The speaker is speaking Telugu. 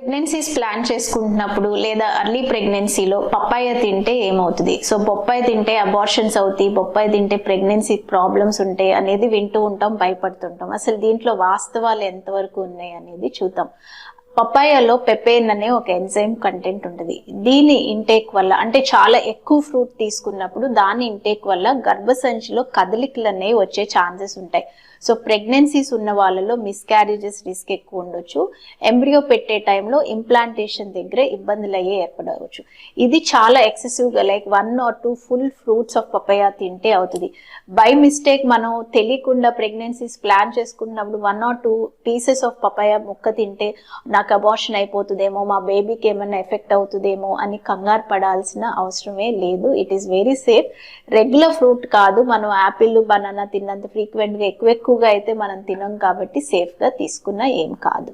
ప్రెగ్నెన్సీస్ ప్లాన్ చేసుకుంటున్నప్పుడు లేదా అర్లీ ప్రెగ్నెన్సీలో పప్పాయ తింటే ఏమవుతుంది? సో బొప్పాయి తింటే అబార్షన్స్ అవుతాయి బొప్పాయి తింటే ప్రెగ్నెన్సీ ప్రాబ్లమ్స్ ఉంటాయి అనేది వింటూ ఉంటాం భయపడుతుంటాం. అసలు దీంట్లో వాస్తవాలు ఎంతవరకు ఉన్నాయి అనేది చూద్దాం. పప్పాయలో పెపేన్ అనే ఒక ఎంజైమ్ కంటెంట్ ఉంటుంది. దీని ఇంటేక్ వల్ల అంటే చాలా ఎక్కువ ఫ్రూట్ తీసుకున్నప్పుడు దాని ఇంటేక్ వల్ల గర్భసంచిలో కదలికలు అనేవి వచ్చే ఛాన్సెస్ ఉంటాయి. సో ప్రెగ్నెన్సీస్ ఉన్న వాళ్ళలో మిస్క్యారేజెస్ రిస్క్ ఎక్కువ ఉండొచ్చు. ఎంబ్రియో పెట్టే టైంలో ఇంప్లాంటేషన్ దగ్గర ఇబ్బందులు అయ్యే ఏర్పడవచ్చు. ఇది చాలా ఎక్సెసివ్గా like one or two full fruits of papaya తింటే అవుతుంది. బై మిస్టేక్ మనం తెలియకుండా ప్రెగ్నెన్సీస్ ప్లాన్ చేసుకున్నప్పుడు one or two pieces of papaya ముక్క తింటే నాకు అబార్షన్ అయిపోతుందేమో మా బేబీకి ఏమైనా ఎఫెక్ట్ అవుతుందేమో అని కంగారు పడాల్సిన అవసరమే లేదు. It is very safe regular fruit కాదు మనం యాపిల్ బనానా తిన్నంత ఫ్రీక్వెంట్గా ఎక్కువ ఎక్కువగా అయితే మనం తినం కాబట్టి సేఫ్గా తీసుకున్న ఏం కాదు.